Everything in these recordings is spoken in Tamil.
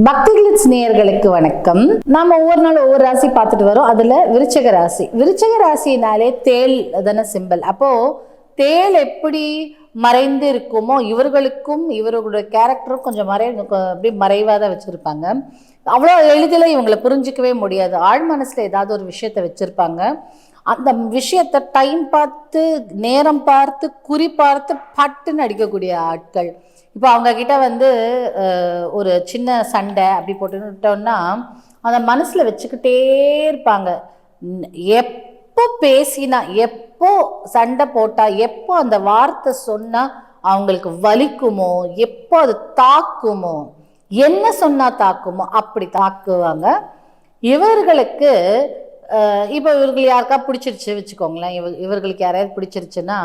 பக்திகளின் நேயர்களுக்கு வணக்கம். நாம ஒவ்வொரு நாள் ஒவ்வொரு ராசி பார்த்துட்டு வரோம். அதுல விருச்சக ராசி. விருச்சக ராசினாலே தேள் தானே சிம்பல் அப்போ தேள் எப்படி மறைந்து இருக்குமோ இவர்களுக்கும் இவர்களுடைய கேரக்டரும் கொஞ்சம் மறை அப்படி மறைவாக தான் வச்சுருப்பாங்க. அவ்வளோ எளிதில் இவங்களை புரிஞ்சிக்கவே முடியாது. ஆழ் மனசில் ஏதாவது ஒரு விஷயத்த வச்சுருப்பாங்க. அந்த விஷயத்தை டைம் பார்த்து நேரம் பார்த்து குறி பார்த்து பட்டுன்னு அடிக்கக்கூடிய ஆட்கள். இப்போ அவங்க கிட்ட வந்து ஒரு சின்ன சண்டை அப்படி போட்டுட்டோம்னா அதை மனசில் வச்சுக்கிட்டே இருப்பாங்க. எப்போ பேசினா எப்போ சண்டை போட்டால் எப்போ அந்த வார்த்தை சொன்னால் அவங்களுக்கு வலிக்குமோ எப்போ அது தாக்குமோ என்ன சொன்னால் தாக்குமோ அப்படி தாக்குவாங்க. இவர்களுக்கு இப்போ இவர்கள் யாருக்கா பிடிச்சிருச்சு வச்சுக்கோங்களேன். இவ இவர்களுக்கு யாரையாவது பிடிச்சிருச்சுன்னா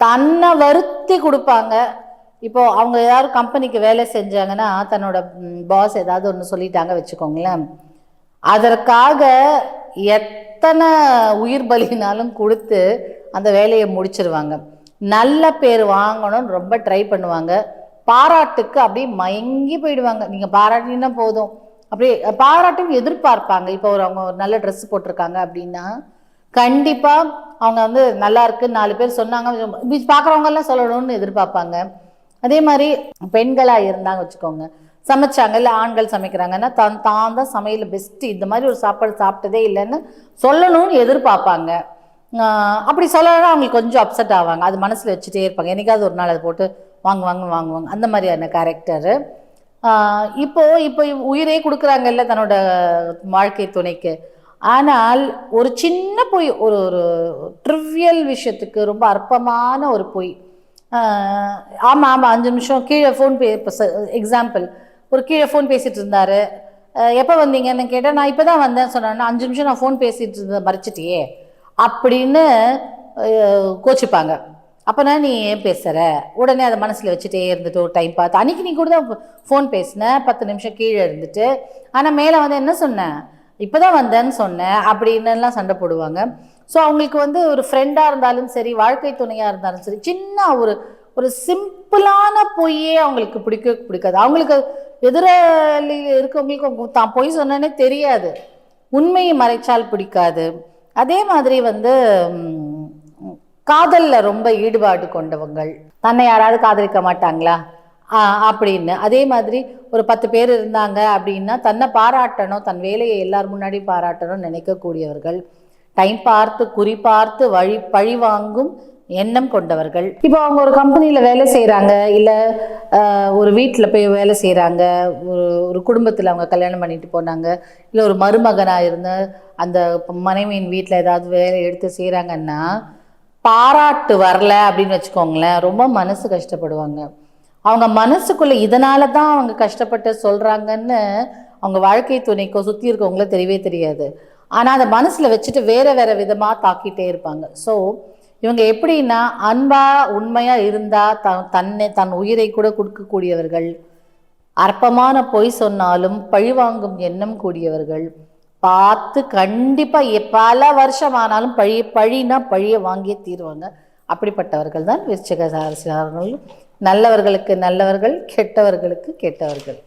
தன்னை வருத்தி கொடுப்பாங்க. இப்போ அவங்க யாரும் கம்பெனிக்கு வேலை செஞ்சாங்கன்னா தன்னோட பாஸ் ஏதாவது ஒன்று சொல்லிட்டாங்க வச்சுக்கோங்களேன். அதற்காக எத்தனை உயிர் பலினாலும் கொடுத்து அந்த வேலையை முடிச்சிருவாங்க. நல்ல பேர் வாங்கணும்னு ரொம்ப ட்ரை பண்ணுவாங்க. பாராட்டுக்கு அப்படியே மயங்கி போயிடுவாங்க. நீங்கள் பாராட்டினா போதும். அப்படியே பாராட்டும் எதிர்பார்ப்பாங்க. இப்போ ஒரு அவங்க ஒரு நல்ல ட்ரெஸ் போட்டிருக்காங்க அப்படின்னா கண்டிப்பாக அவங்க வந்து நல்லா இருக்கு நாலு பேர் சொன்னாங்க. பார்க்குறவங்க எல்லாம் சொல்லணும்னு எதிர்பார்ப்பாங்க. அதே மாதிரி பெண்களாக இருந்தாங்க வச்சுக்கோங்க. சமைச்சாங்க இல்லை ஆண்கள் சமைக்கிறாங்கன்னா தான் தான் தான் சமையல் பெஸ்ட்டு இந்த மாதிரி ஒரு சாப்பாடு சாப்பிட்டதே இல்லைன்னு சொல்லணும்னு எதிர்பார்ப்பாங்க. அப்படி சொல்லலாம் அவங்களுக்கு கொஞ்சம் அப்செட் ஆவாங்க. அது மனசில் வச்சுட்டே இருப்பாங்க. என்னைக்காவது ஒரு நாள் அதை போட்டு வாங்குவாங்க வாங்குவாங்க அந்த மாதிரியான கேரக்டரு இப்போ இப்போ உயிரே கொடுக்குறாங்கல்ல தன்னோட வாழ்க்கை துணைக்கு. ஆனால் ஒரு சின்ன பொய் ஒரு ஒரு ட்ரிவியல் விஷயத்துக்கு ரொம்ப அற்பமான ஒரு பொய். ஆமாம் ஆமாம் அஞ்சு நிமிஷம் கீழே ஃபோன் பே இப்போ எக்ஸாம்பிள் ஒரு கீழே ஃபோன் பேசிகிட்டு இருந்தார். எப்போ வந்தீங்கன்னு கேட்டால் நான் இப்போ தான் வந்தேன் சொன்னேன்னா அஞ்சு நிமிஷம் நான் ஃபோன் பேசிகிட்டு இருந்தேன் மறைச்சிட்டியே அப்படின்னு கோச்சிப்பாங்க. அப்போனா நீ ஏன் பேசுகிற உடனே அதை மனசில் வச்சுட்டே இருந்துட்டு ஒரு டைம் பார்த்து அன்றைக்கி நீ கூட தான் ஃபோன் பேசின பத்து நிமிஷம் கீழே இருந்துட்டு ஆனால் மேலே வந்து என்ன சொன்னேன் இப்போ தான் வந்தேன்னு சொன்னேன் அப்படின்னுலாம் சண்டை போடுவாங்க. ஸோ அவங்களுக்கு வந்து ஒரு ஃப்ரெண்டாக இருந்தாலும் சரி வாழ்க்கை துணையாக இருந்தாலும் சரி சின்ன ஒரு ஒரு சிம்பிளான பொய்யே அவங்களுக்கு பிடிக்க பிடிக்காது. அவங்களுக்கு எதிராளி இருக்கவங்களுக்கு தான் பொய் சொன்னனே தெரியாது. உண்மையை மறைச்சால் பிடிக்காது. அதே மாதிரி வந்து காதல்ல ரொம்ப ஈடுபாடு கொண்டவங்கள். தன்னை யாராவது காதலிக்க மாட்டாங்களா? ஆ, அப்படின்னு. அதே மாதிரி ஒரு பத்து பேர் இருந்தாங்க அப்படின்னா தன்னை பாராட்டணும் தன் வேலையை எல்லார் முன்னாடி பாராட்டணும் நினைக்கக்கூடியவர்கள். டைம் பார்த்து குறி பார்த்து வழி பழி வாங்கும் எண்ணம் கொண்டவர்கள். இப்போ அவங்க ஒரு கம்பெனியில் வேலை செய்கிறாங்க இல்லை ஒரு வீட்டில் போய் வேலை செய்கிறாங்க ஒரு ஒரு குடும்பத்தில் அவங்க கல்யாணம் பண்ணிட்டு போனாங்க இல்லை ஒரு மருமகனாக இருந்து அந்த மனைவியின் வீட்டில் ஏதாவது வேலை எடுத்து செய்கிறாங்கன்னா பாராட்டு வரல அப்படின்னு வச்சுக்கோங்களேன் ரொம்ப மனசு கஷ்டப்படுவாங்க. அவங்க மனசுக்குள்ளே இதனால தான் அவங்க கஷ்டப்பட்டு சொல்கிறாங்கன்னு அவங்க வாழ்க்கை துணைக்கோ சுற்றி இருக்கவங்களோ தெரியவே தெரியாது. ஆனால் அதை மனசில் வச்சுட்டு வேறு வேறு விதமாக தாக்கிட்டே இருப்பாங்க. ஸோ இவங்க எப்படின்னா அன்பாக உண்மையாக இருந்தால் த தன்னை தன் உயிரை கூட கொடுக்கக்கூடியவர்கள். அற்பமான பொய் சொன்னாலும் பழிவாங்கும் எண்ணம் கூடியவர்கள். பார்த்து கண்டிப்பாக எ- பல வருஷம் ஆனாலும் பழி பழினா பழிய வாங்கியே தீருவாங்க. அப்படிப்பட்டவர்கள் தான் விருச்சிக நல்லவர்களுக்கு நல்லவர்கள் கெட்டவர்களுக்கு கெட்டவர்கள்.